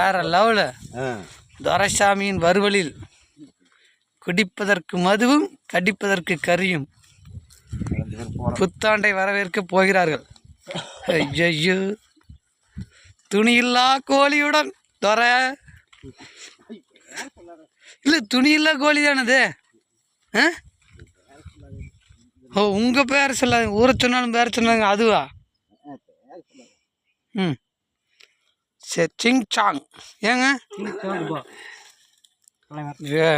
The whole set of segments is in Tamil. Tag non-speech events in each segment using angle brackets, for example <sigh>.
வேற லெவலு துரைசாமியின் வறுவலில் குடிப்பதற்கு மதுவும் கடிப்பதற்கு போகிறோம் புத்தாண்டை வரவேற்க போகிறார்கள். ஐயோ துணியில்லா கோழியுடன் துறை இல்லை துணியில்லா கோழி தானது? ஆ? ஓ உங்கள் பேர் சொல்லாது ஊரை சொன்னாலும் பேர் சொன்னாங்க அதுவா? ம். சரி சிங் சாங் ஏங்க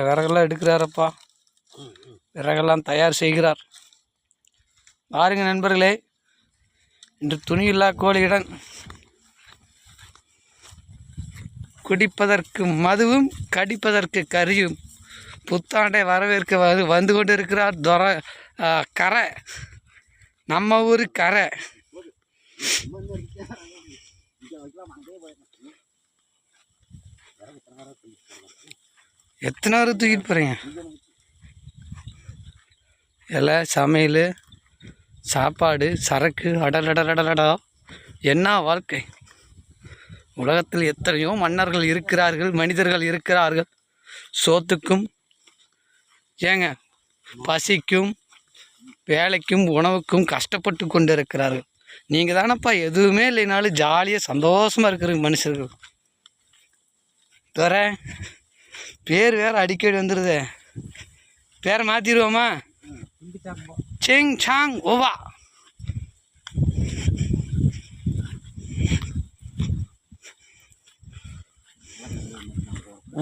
விறகெல்லாம் எடுக்கிறாரப்பா. விறகெல்லாம் தயார் செய்கிறார். பாருங்க நண்பர்களே இன்று துணியில்லா கோழியுடன் குடிப்பதற்கு மதுவும் கடிப்பதற்கு கரியும் புத்தாண்டை வரவேற்க வந்து வந்து கொண்டு இருக்கிறார் துர கரை. நம்ம ஊர் கரை. எத்தனை பேர் தூக்கிட்டு போகிறீங்க இலை சமையல் சாப்பாடு சரக்கு அடல் அடல் அடல் அடா என்ன வாழ்க்கை? உலகத்தில் எத்தனையோ மன்னர்கள் இருக்கிறார்கள் மனிதர்கள் இருக்கிறார்கள். சோத்துக்கும் ஏங்க பசிக்கும் வேலைக்கும் உணவுக்கும் கஷ்டப்பட்டு கொண்டு இருக்கிறார்கள் நீங்கள் தானப்பா எதுவுமே இல்லைனாலும் ஜாலியாக சந்தோஷமாக இருக்கிற மனுஷர்கள். தர பேர் வேறு அடிக்கடி வந்துடுது பேரை மாற்றிடுவோமா சிங் சாங் ஓவா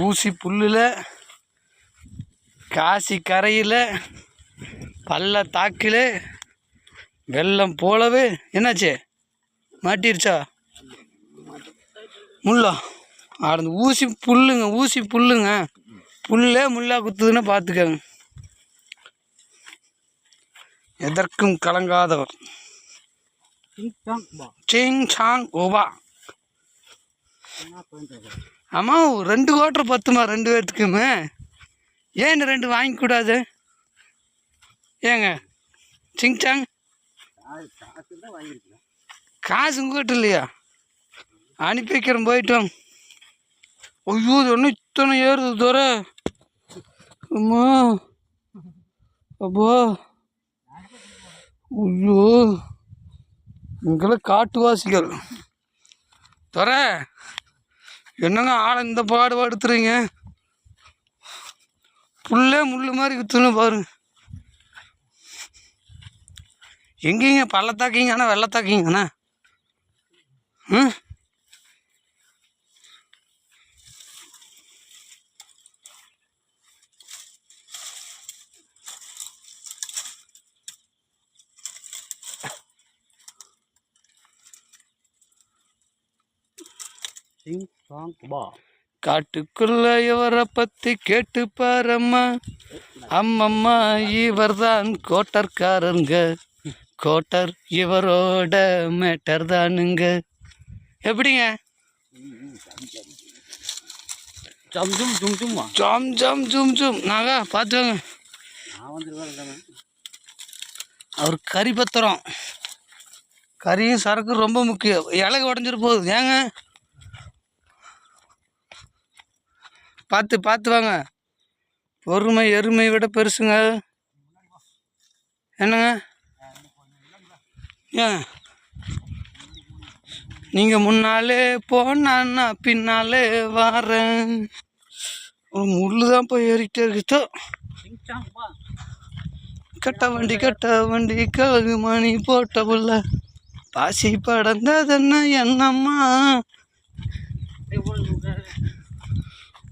ஊசி புல்லில் காசி கரையில் பள்ளத்தாக்கில் வெள்ளம் போலவே என்னாச்சு? மாட்டிருச்சா? முள்ளா. அந்த ஊசி புல்லுங்க ஊசி புல்லுங்க. புல்லே முள்ளா குத்துதுன்னு பார்த்துக்கங்க. எதற்கும் கலங்காதவர். சிங் சாங் ஓவா ஆமாம் ரெண்டு கோட்டர் பத்துமா ரெண்டு பேர்த்துக்குமே? ஏன் ரெண்டு வாங்கிக்கூடாது ஏங்க? சிங் சாங் காசு உங்ககிட்ட இல்லையா? அனுப்பி வைக்கிறோம் போயிட்டோம் ஐயோ இது என்ன இத்தனை ஏறுது தோற அம்மா. அப்போ. ஐயோ. இங்கெல்லாம் காட்டுவாசிகள் தர என்னங்க ஆளை இந்த பாடு படுத்துறீங்க புல்லே முள்ளு மாதிரி குத்துன்னு பாருங்க எங்கேங்க? பள்ளத்தாக்கிங்கண்ணா வெள்ளத்தாக்கிங்கண்ணா ம்? சிங் சாங் பா காட்டுக்குள்ள இவரை பத்தி கேட்டு பாரம்மா. அம்மம்மா இவர்தான் கோட்டர்காரருங்க. கோட்டர் இவரோட மேட்டர் தானுங்க. எப்படிங்க? ஜம் ஜும் ஜும் ஜும்மா ஜாம் ஜாம் ஜூம் ஜூம். நாங்க பார்த்துவாங்க அவர் கறி பத்திரம் கறியும் சரக்கு ரொம்ப முக்கியம். இலகு உடஞ்சிட்டு போகுது. ஏங்க? பார்த்து பார்த்து வாங்க. பொறுமை எருமை விட பெருசுங்க. என்னங்க? ஏன் நீங்கள் முன்னாலே போனான்னா பின்னாலே வாரேன். ஒரு முள்ளு தான் போய் ஏறிக்கிட்டே இருக்குதோ கட்ட வண்டி கட்ட வண்டி கழுகு மணி போட்ட புள்ள. பாசி படந்ததென்ன என்னம்மா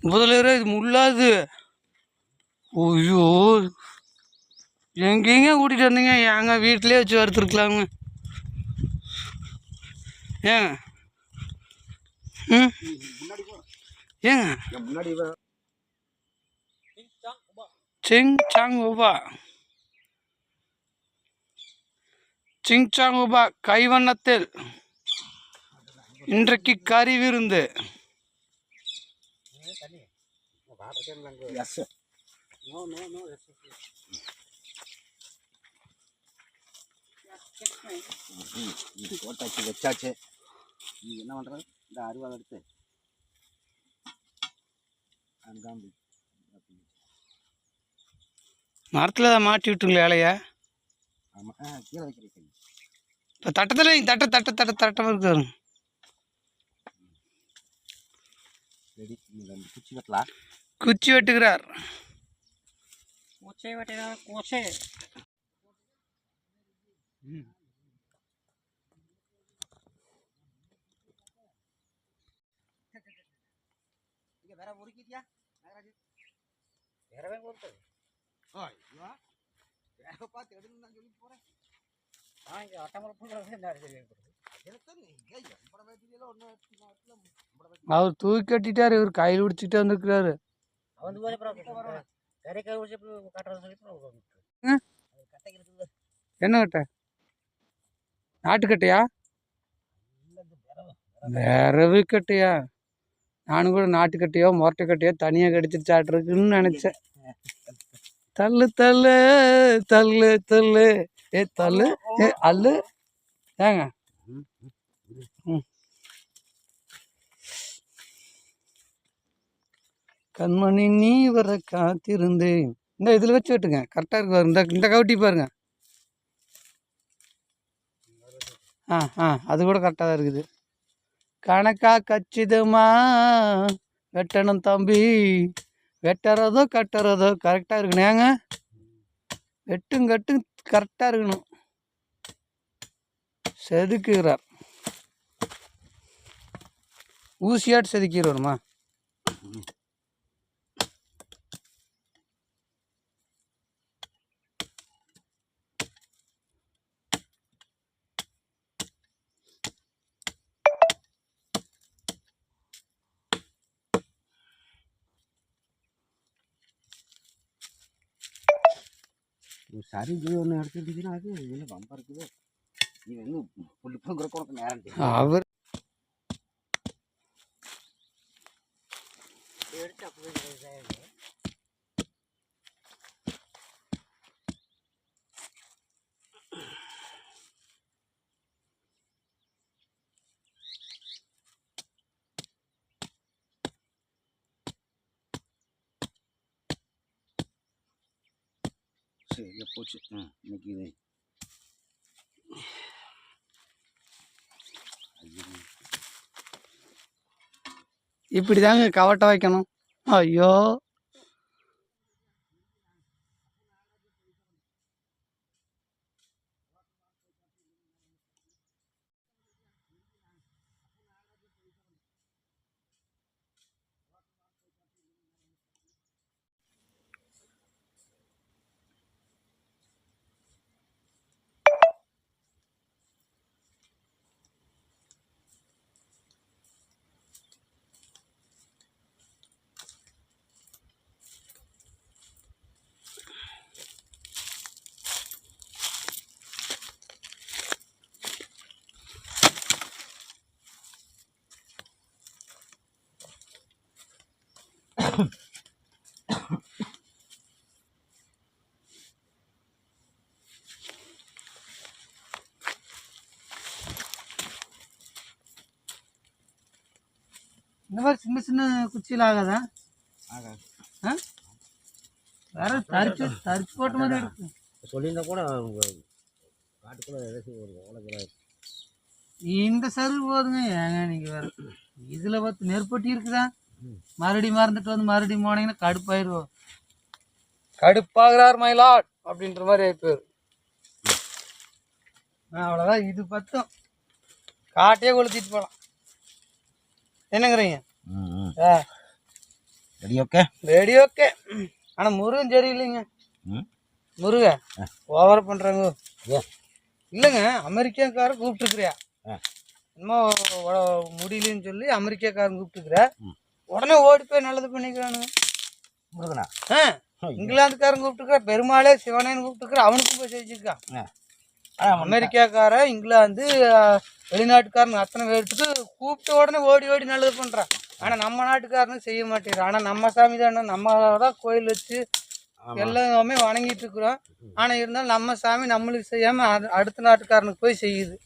முதல்ல இது முள்ளாது. ஐயோ. எங்கேங்க கூட்டிகிட்டு வந்தீங்க. ஏங்க வீட்டிலே வச்சு வறுத்துருக்கலாங்க ஏங்க. ம்? ஏங்க. சிங் சாங் உபா சிங் சாங் உபா கைவண்ணத்தில். இன்றைக்கு கறி விருந்து yes no no no yes போட்டாச்சு வச்சாச்சு. நீ என்ன பண்ணுறது இந்த அருவாள் எடுத்து. அங்காம்பு மரத்தில் தான் மாட்டி விட்டுங்களே இலைய? ஆமாம் கீழே வைக்கிற கை இப்போ தட்டத்தில் தட்ட தட்ட தட்ட தட்டமாக இருக்குது ரெடி. இந்த ரெண்டு குச்சி வெட்டலாம் குச்சி வெட்டுகிறார். கோச்சே வெட்டினா கோச்சே. இங்க வேற முறுக்கிட்டியா நாகராஜ் வேறவே கொடுத்தது ஆ இதுவா வேற பார்த்து எடுன்னு நான் சொல்லி போறேன். ஆ இங்க அட்டமலை புள்ள என்ன சொல்லி எனக்கு இங்க எம்பட வேட்டியில ஒன்று அவர் தூக்கி கட்டிட்டார் இவர் கையில் பிடிச்சிட்டு வந்துருக்கிறாரு. இருக்குது என்ன கட்டை? நாட்டுக்கட்டையா விரவு கட்டையா? நானும் கூட நாட்டுக்கட்டையோ மொரட்டைக்கட்டையோ தனியாக கடிச்சிருச்சாட்டிருக்குன்னு நினச்சேன். தள்ளு தள்ளு தள்ளு தள்ளு. ஏ தள்ளு ஏ அல்லு ஏங்க. ம். கண்மணி நீ வர காத்திருந்தேன். இந்த இதில் வச்சு வெட்டுங்க. கரெக்டாக இருக்கு பாருங்க. இந்த இந்த கவுட்டி பாருங்க. ஆ ஆ அது கூட கரெக்டாக தான் இருக்குது. கணக்கா கச்சிதமா? வெட்டணும் தம்பி. வெட்டுறதோ கட்டுறதோ கரெக்டாக இருக்கணும் ஏங்க? வெட்டும் கட்டும் கரெக்டாக இருக்கணும். செதுக்குகிறார். ஊசியாட்டு செதுக்கிடுவோமா ஒரு சரி இது ஒன்று எடுத்துருந்துச்சுன்னா அது இதில் பம்பா இருக்குது இது வந்து புள்ளி பொங்குற கொடுக்க நேரம் தெரியும். அவர் போச்சு ஆ இன்னைக்கு இது இப்படி தாங்க கவட்டை வைக்கணும் ஐயோ இந்த மாதிரி சின்ன சின்ன குச்சியில் ஆகாதா? ஆகா ஆ? வேற தரிச்சு தரிச்சு போட்ட மாதிரி இருக்கு. சொல்லியிருந்தா கூட காட்டுக்குள்ள ஒரு இந்த சருகு போதுங்க. ஏங்க நீங்கள் வேற இதில் பார்த்து நெருப்பட்டி இருக்குதா? மறுபடியும் மறந்துட்டு வந்து மறுபடியும் போனீங்கன்னா கடுப்பாயிருவோம் கடுப்பாகிறார் மயிலாட் அப்படின்ற மாதிரி ஆயிப்போர் அவ்வளோதான் இது பத்தும் காட்டையே கொளுத்திட்டு போகலாம் என்னங்கிறீங்க? ரெடி ஓகே ரெடி ஓகே ஆனால் முருகன் சரியில்லைங்க. ம். முருக ஓவர் பண்ணுறாங்க இல்லைங்க அமெரிக்காக்காரன் கூப்பிட்டுருக்குறியா? உட- முடியலன்னு சொல்லி அமெரிக்காக்காரன் கூப்பிட்டுருக்குற. உடனே ஓடி போய் நல்லது பண்ணிக்கிறானுங்க. முருகனா? ஆ. இங்கிலாந்துக்காரன் கூப்பிட்டுருக்குற பெருமாளே சிவனேன்னு கூப்பிட்டுருக்குற அவனுக்கும் போய் செஞ்சுருக்கான் அமெரிக்காக்காரன் இங்கிலாந்து வெளிநாட்டுக்காரன் அத்தனை பேர்த்துக்கு கூப்பிட்ட உடனே ஓடி ஓடி நல்லது பண்ணுறான் ஆனால் நம்ம நாட்டுக்காரனும் செய்ய மாட்டேங்கிறான் ஆனால் நம்ம சாமி தானே நம்ம தான் கோயில் வச்சு எல்லாமே வணங்கிட்டு இருக்கிறோம். ஆனால் இருந்தாலும் நம்ம சாமி நம்மளுக்கு செய்யாமல் அடுத்த நாட்டுக்காரனுக்கு போய் செய்யுது.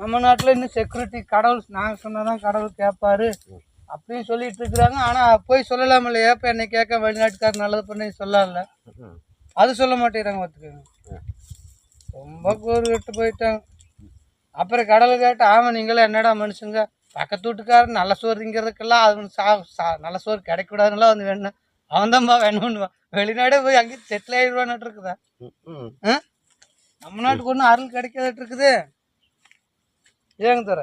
நம்ம நாட்டில் இன்னும் செக்யூரிட்டி கடவுள் நாங்கள் சொன்னால் கடவுள் கேட்பாரு அப்படின்னு சொல்லிட்டு இருக்கிறாங்க. ஆனா போய் சொல்லலாம் இல்லையா? இப்ப என்னை கேட்க வெளிநாட்டுக்காரர் நல்லது பண்ணி சொல்லல. அது சொல்ல மாட்டேங்கிறாங்க பார்த்துக்கோங்க ரொம்ப கூறு விட்டு போயிட்டாங்க. அப்புறம் கடலை கேட்டு ஆமாம் நீங்களே என்னடா மனுஷங்க? பக்கத்து வீட்டுக்காரன் நல்ல சோறு திங்கிறதுக்கெல்லாம் அது சா சா நல்ல சோறு கிடைக்கூடாதுலாம் வந்து வேணும் அவன் தான்ப்பா வேணும்னுவான் வெளிநாடே போய் அங்கேயும் செட்டில் ஆகிடுவான்ட்டு இருக்குதா? நம்ம நாட்டுக்கு ஒன்றும் அருள் கிடைக்காதட்டு இருக்குது. ஏங்க தர?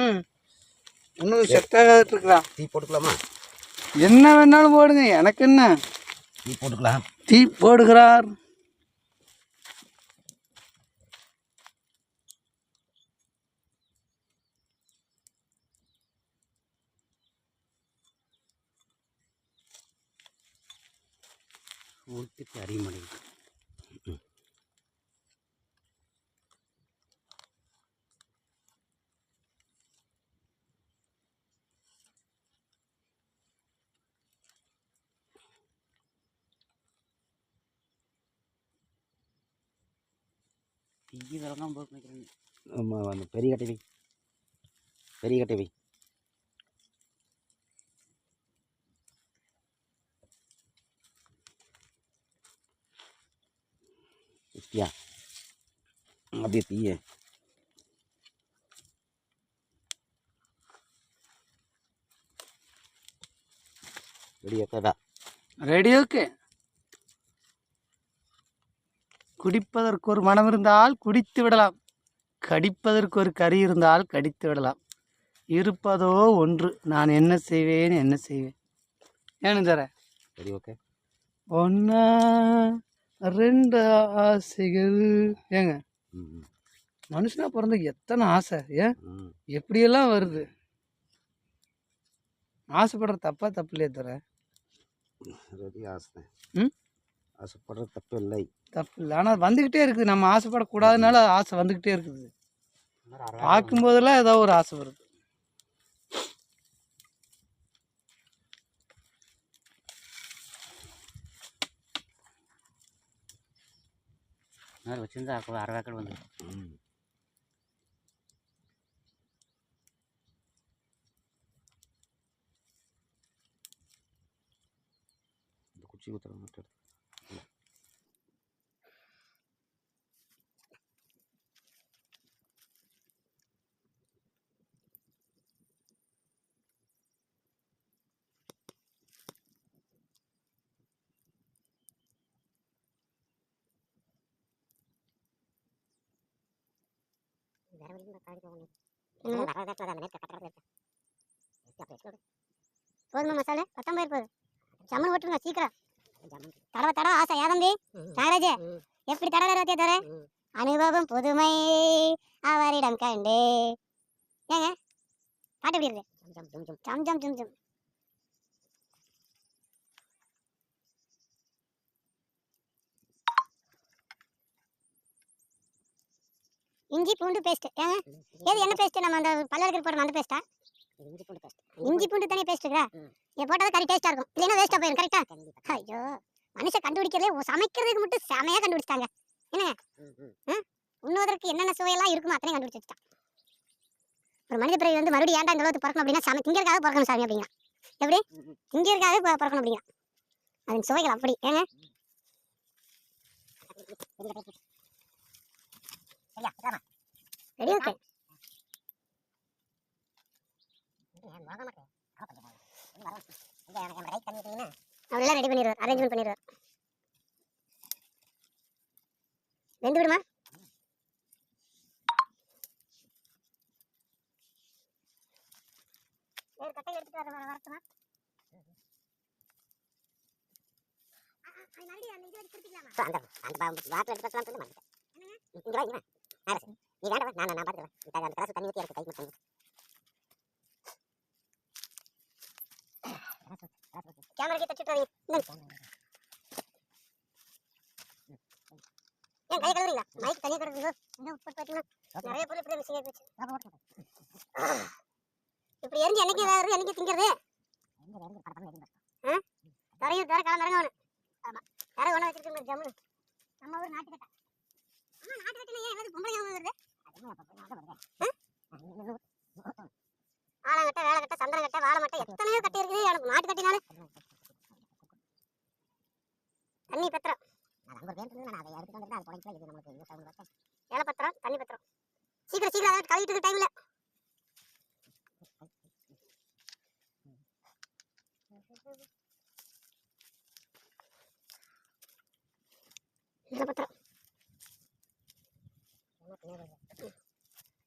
ம். இன்னும் செட் ஆகாதட்டு இருக்குதா டீ போட்டுக்கலாமா? என்ன வேணாலும் போடுங்க. எனக்கு என்ன? டீ போட்டுக்கலாம். டீ போடுகிறார். ஊற்றிட்டு அறிய மாட்டேங்குது தீ விளங்காம போய் நினைக்கிறேன் ஆமாம் அந்த பெரிய கட்டை வை பெரிய கட்டை வை விட்டியா அப்படியே தீய ரெடியாக்காடா ரெடி ஓகே குடிப்பதற்கு ஒரு மனம் இருந்தால் குடித்து விடலாம். கடிப்பதற்கு ஒரு கறி இருந்தால் கடித்து விடலாம். இருப்பதோ ஒன்று. நான் என்ன செய்வேன் என்ன செய்வேன். ஏன்னு தர சரி ஓகே ஒன்னா ரெண்டு ஆசைகள். ஏங்க மனுஷனா பிறந்த எத்தனை ஆசை ஏன்? எப்படியெல்லாம் வருது? ஆசைப்படுற தப்பா தப்பு இல்லையே தர ஆசை? ஆசைப்படுற தப்பு இல்லை. தப்பு இல்லை. ஆனால் வந்துக்கிட்டே இருக்குது. நம்ம ஆசைப்படக்கூடாதுனால ஆசை வந்துக்கிட்டே இருக்குது. பார்க்கும்போதெல்லாம் ஏதோ ஒரு ஆசை வருது. மாதிரி வச்சிருந்தா அப்போ அரை வேக்கல் வந்து ம் இந்த போதுமா மசாலா பத்தொன்பது போதும் ஜம்மன் ஓட்டுருங்க சீக்கிரம் தடவை தடவை ஆசை யாதம்பி நாகராஜ எப்படி தடவை ரத்திய தர அனுபவம் புதுமை அவரிடம் கண்டே ஏங்க பாட்டு எப்படி இருக்கு ஜம் ஜம் ஜம் ஜம் இஞ்சி பூண்டு பேஸ்ட் ஏங்க ஏது என்ன பேஸ்ட் நம்ம அந்த பல்லருக்கு போடுற அந்த பேஸ்டா இஞ்சி பூண்டு பேஸ்ட் இஞ்சி பூண்டு தனி பேஸ்ட் இருக்கா இதை போட்டால் கறி டேஸ்டா இருக்கும். இல்லைன்னா வேஸ்டா போயிடும் கரெக்டா ஐயோ மனுஷன் கண்டுபிடிக்கிறதே சமைக்கிறதுக்கு மட்டும் செமையா கண்டுபிடிச்சிட்டாங்க. என்னங்க? உண்ணுவதற்கு என்னென்ன சுவையெல்லாம் இருக்குமோ அத்தனை கண்டுபிடிச்சு வச்சுட்டான். ஒரு மனித பிறவி வந்து மறுபடியும் ஏன்டா இந்த அளவுக்கு பிறக்கணும் அப்படின்னா சமை திங்கிறதுக்காக பிறக்கணும் சாமி அப்படிங்கிறான் எப்படி? திங்கிறதுக்காக பி- பிறக்கணும் அப்படிங்கிறான் அதன் சுவைகள் அப்படி. ஏங்க? ரெடி ஓகே அவரெல்லாம் ரெடி பண்ணிடுவார் அரேஞ்ச்மெண்ட் பண்ணிடுவார் வெந்து விடுமா? அந்த? அந்த பாட்டில் எடுத்து பேசலாம் சொல்லி மாட்டேன் இங்கே வா இங்கே வா. அரசு நீ வேண்டாம் நான் நான் பார்த்துக்கிறேன் அந்த கிளாஸ் தண்ணி ஊற்றி எனக்கு கை மட்டும் கேமராக்கே தச்சுட்டு வரீங்க இந்தாங்க. ஏன் கை கழுவுறீங்களா மைக் தனியாக கிடக்குங்க இன்னும் போட்டு பார்த்தீங்கன்னா நிறைய பொருள் ஆகி போச்சு இப்படி எரிஞ்சு என்னைக்கு வேறு என்னைக்கு திங்கிறது தரையும் தர காலம் இறங்கணும் ஆமா தர ஒன்றா வச்சிருக்கோங்க ஜம்மு நம்ம ஊர் நாட்டு ஆலங்கட்டை வேலைக்கட்டை சந்திரங்கட்டை வாழைமட்டை எத்தனையோ கட்டை இருக்குது எனக்கு நாட்டு கட்டினாலே தண்ணி பத்திரம். ஏழை பத்திரம் தண்ணி பத்திரம். சீக்கிரம் சீக்கிரம் அதை கழுவிட்டு டைம்ல ஏழை பத்திரம்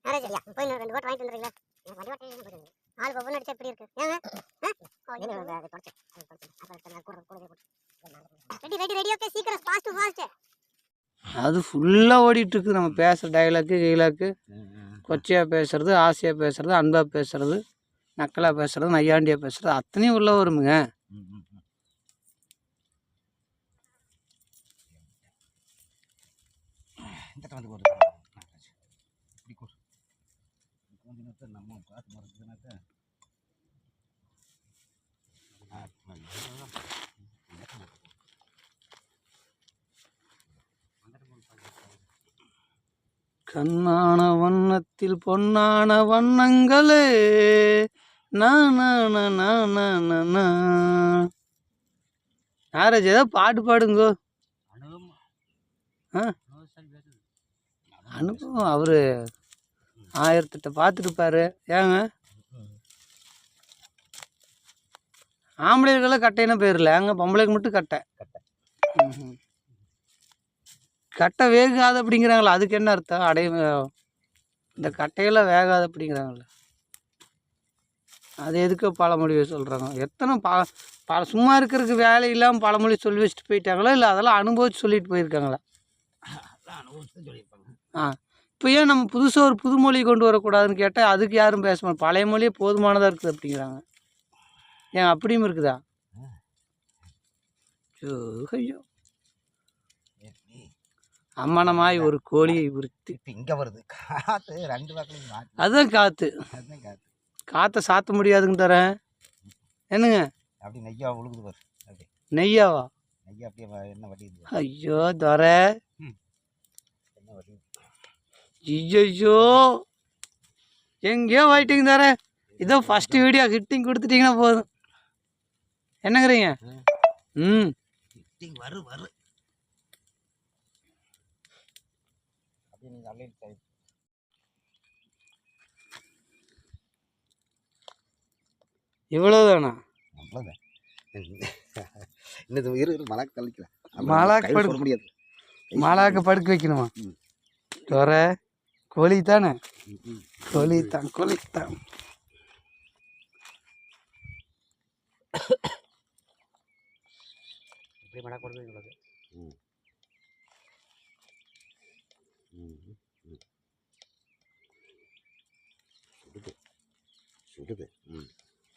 மேரேஜ் போய் இன்னும் ரெண்டு கோட் வாங்கிட்டு வந்துடுறீங்களா? ஆளுக்கு ஒவ்வொன்று அடிச்சா எப்படி இருக்கு? ஏங்க? ரெடி ரெடி ரெடி ஓகே சீக்கிரம். ஃபாஸ்ட் ஃபாஸ்ட் அது ஃபுல்லாக ஓடிட்டுருக்கு. நம்ம பேசுகிற டைலாக்கு கைலாக்கு கொச்சையாக பேசுறது ஆசையாக பேசுறது அன்பாக பேசுறது நக்கலாக பேசுறது நையாண்டியாக பேசுறது அத்தனையும் உள்ள வருமுங்க. இந்த வந்து போடு இப்படி கூடு நம்ம காற்று மறக்குதுனாக்கா கண்ணான வண்ணத்தில் பொன்னான வண்ணங்களே நாராஜ் ஏதோ பாட்டு பாடுங்கோ? அனுபவம் அவரு ஆயிரத்தெட்ட பார்த்துருப்பாரு ஏங்க? ஆம்பளைகளுக்கெல்லாம் கட்டைன்னு பேர் இல்லை? அங்கே பொம்பளைக்கு மட்டும் கட்டை. கட்டை. வேகாது அப்படிங்கிறாங்களா அதுக்கு என்ன அர்த்தம்? அடைய இந்த கட்டையெல்லாம் வேகாது அப்படிங்கிறாங்களே. அது எதுக்கு பழமொழி சொல்கிறாங்க எத்தனை ப பல சும்மா இருக்கிறதுக்கு வேலை இல்லாமல் பழமொழி சொல்லி வச்சுட்டு போயிட்டாங்களா? இல்லை அதெல்லாம் அனுபவிச்சு சொல்லிட்டு போயிருக்காங்களா? அனுபவத்தை ஆ. இப்போ ஏன் நம்ம புதுசாக ஒரு புது மொழி கொண்டு வரக்கூடாதுன்னு கேட்டால் அதுக்கு யாரும் பேச மாட்டோம் பழைய மொழியே போதுமானதாக இருக்குது அப்படிங்கிறாங்க. ஏன் அப்படியும் இருக்குதா? ஐயோ, அம்மனமாய் ஒரு கோழியை இப்போ இங்கே வருது. காற்று ரெண்டு அதுதான் காற்று அதுதான் காற்று காற்றை சாத்த முடியாதுங்க தரேன் என்னங்க? அப்படி நெய்யா உழுகுது பாரு. நெய்யாவா? நெய்யா அப்படியே என்ன பாரு. ஐயோ துரை. ஐயோ எங்கேயோ போயிட்டீங்க தர இதோ ஃபஸ்ட்டு வீடியோ ஹிட்டிங் கொடுத்துட்டீங்கன்னா போதும். என்னங்கிறீங்க? ம். இட்டிங் வரு வரு. அப்படியே நீங்கள் அள்ளிட்டு இவ்வளோதானா இன்னும் இரு மலாக்கு தள்ளிக்கலாம். மலாக்கு கையில் படு- போட முடியாது. மாலாக்க படுக்க வைக்கணுமா. துறை. கோழி தானே. கோழி தான் கோழி தான்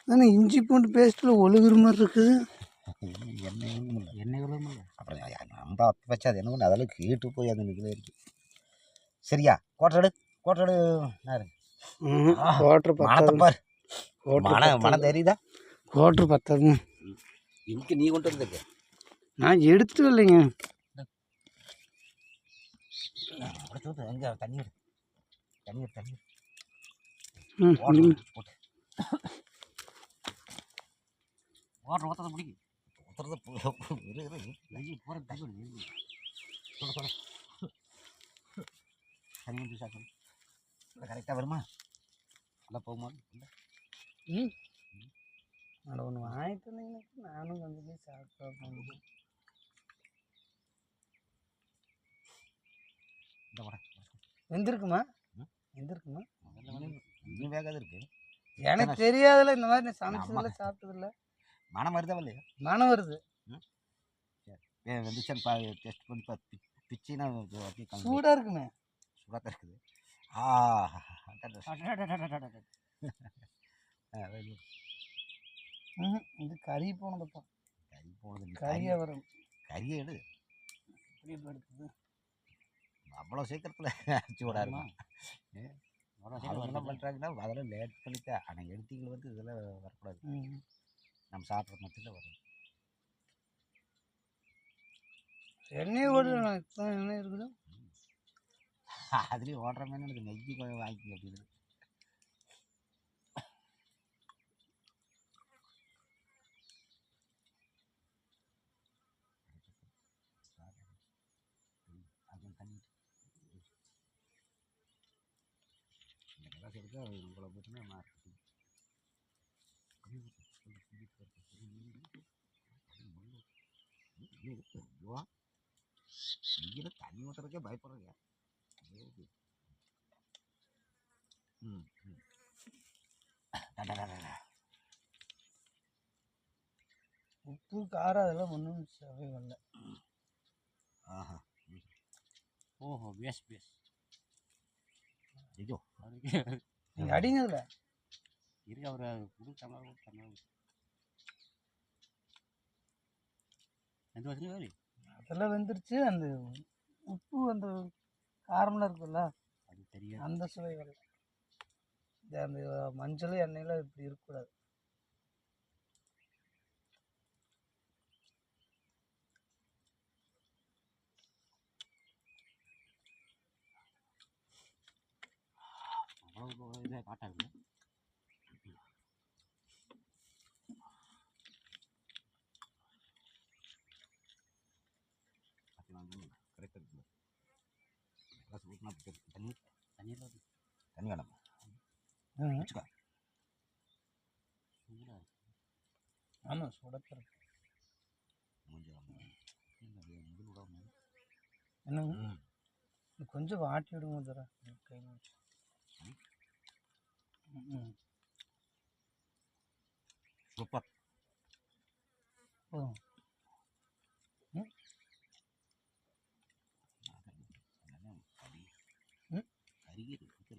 ஆனால் இஞ்சி பூண்டு பேஸ்ட்டில் ஒழுகுற மாதிரி இருக்குது. எண்ணெய் ஒன்றும் இல்லை. எண்ணெய் அப்புறம் நம்ம அப்போ வச்சா அது என்ன பண்ணு அதெல்லாம் கீட்டு போய் அந்த நிற்கல இருக்கு. சரியா கோட்டடு கோட்டடு நேரு கோட்ரு மனத்தை பத்தாது பார் மனம் மனம் பத்தாது தெரியுதா கோட்ரு பத்தாதுங்க இன்னைக்கு நீ கொண்டு வந்திருக்க நான் எடுத்து இல்லைங்க அப்படி சொல்லுது எங்கே தண்ணி எடு தண்ணி எடு தண்ணி எடு. ம் ஓட்டு ம். போட்டு ஓடுற ஓட்டத்தை பிடிக்கும் நெஞ்சு போகிற தண்ணி சொல்ல சொல்ல தண்ணி வந்து சாப்பிடு கரெக்டாக வருமா? நல்லா போகுமா? இல்லை. ம் அட ஒன்று வாங்கிட்டு வந்தீங்கன்னா நானும் கொஞ்சம் போய் சாப்பிட்டு இந்த வர வெந்திருக்குமா. வெந்திருக்குமா? இன்னும் வேகாது இருக்கு. எனக்கு தெரியாதுல இந்த மாதிரி நான் சமைச்சதில்ல சாப்பிட்டதில்ல. மனம் வருதா இல்லையா? மனம் வருது. வந்துச்சான்னு பா டெஸ்ட் பண்ணி பார்த்து பிச்சின்னா சூடாக இருக்குமே. தான் இருக்குது ஆ இது கறி போனதுப்பா கறி போனது நீ கறியாக வரும் கறியை எடு படுக்குது அவ்வளோ சீக்கிரத்தில் சூடாக இருக்கும் அவங்க என்ன பண்ணுறாங்கன்னா அதெல்லாம் லேட் பண்ணிட்டேன் ஆனால் எடுத்தீங்க வந்து இதெல்லாம் வரக்கூடாது நம்ம சாப்பிட்றது மட்டும்தான் வரும் எண்ணெய் ஓடு எண்ணெய் இருக்குது hadri order mainan itu ngejdi kau yang baik jadi <coughs> உப்பு காரம் அதெல்லாம் ஒன்றும் சவே வரல. ஆஹா. ஓஹோ பேஸ் பேஸ் ஐயோ. நீங்கள் அடிங்க அதில் இருக்கு அவர் டம்ளர் டம்ளர் எந்த வேறு அதெல்லாம் வெந்துருச்சு அந்த உப்பு அந்த காரம்லாம் இருக்குல்ல? அது தெரியாது. அந்த சுவை வரல இந்த அந்த மஞ்சள் எண்ணெயில் இப்படி இருக்கக்கூடாது. அவ்வளோ இதாக காட்டாது கரெக்டாக இருக்குது கிளாஸ் ஊற்றினா தண்ணி தண்ணியில் வந்து தண்ணி வேணாமா. வச்சுக்கோ. ஆமாம் விடாம என்னங்க? கொஞ்சம் வாட்டி விடுங்க தர. கையில் வச்சு சூப்பர் போதும் கறி ம்? கறி இருக்கு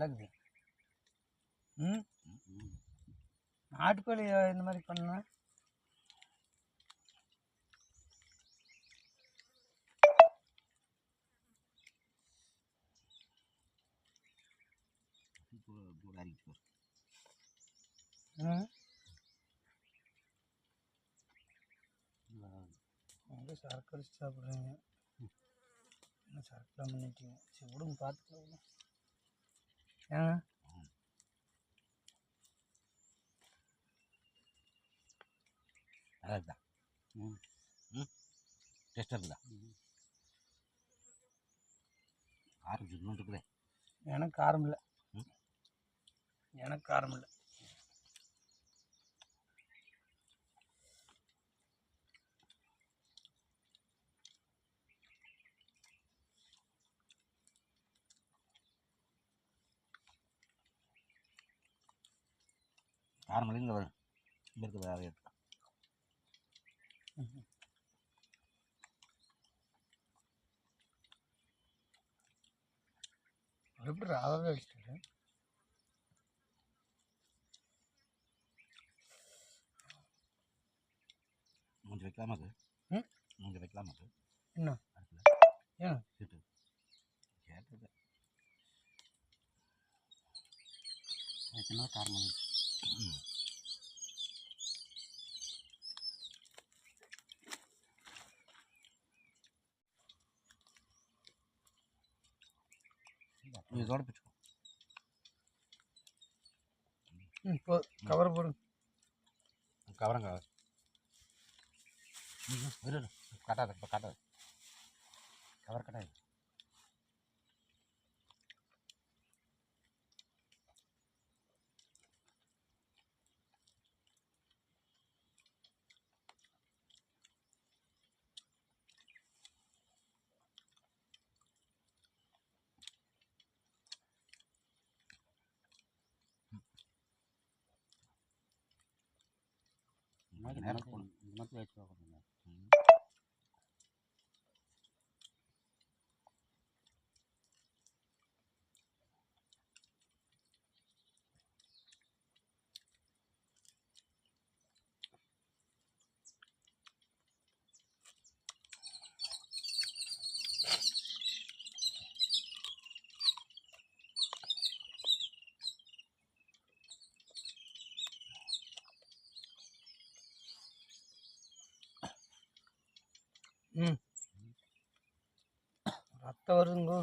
நல்லா ம்? நாட்டுக்கோழி இந்த மாதிரி பண்ணா? சரக்கு அடிச்சு சாப்பிட்றீங்க? என்ன சரக்குலாம் பண்ணிட்டீங்க? சரி விடுங்க பார்த்துக்கலாம் ஏங்க நல்லா இருக்குதா ம். டேஸ்ட்டாக இருக்குதா? ம். ஜில்லுன்னு இருக்குதே. எனக்கு காரம் இல்லை. ம். எனக்கு காரம் இல்லை. இல்லை இங்கே வரும் இங்கே இருக்குது வேறு எடுத்து எப்படி ராவாவே அடிச்சிட்டு மூஞ்சி வைக்கலாமா அது? ம்? மூஞ்சி வைக்கலாமா அது? என்ன? ஏன்? சீட்டு கேட்டது சின்ன காரணம் இதோட பிடிச்சிக்கோ ம் போ கவரை போடு. கவரங்க இரு இரு. காட்டாத இப்போ காட்டாத. Cover கட்டாது 来了过来你他妈过来 covering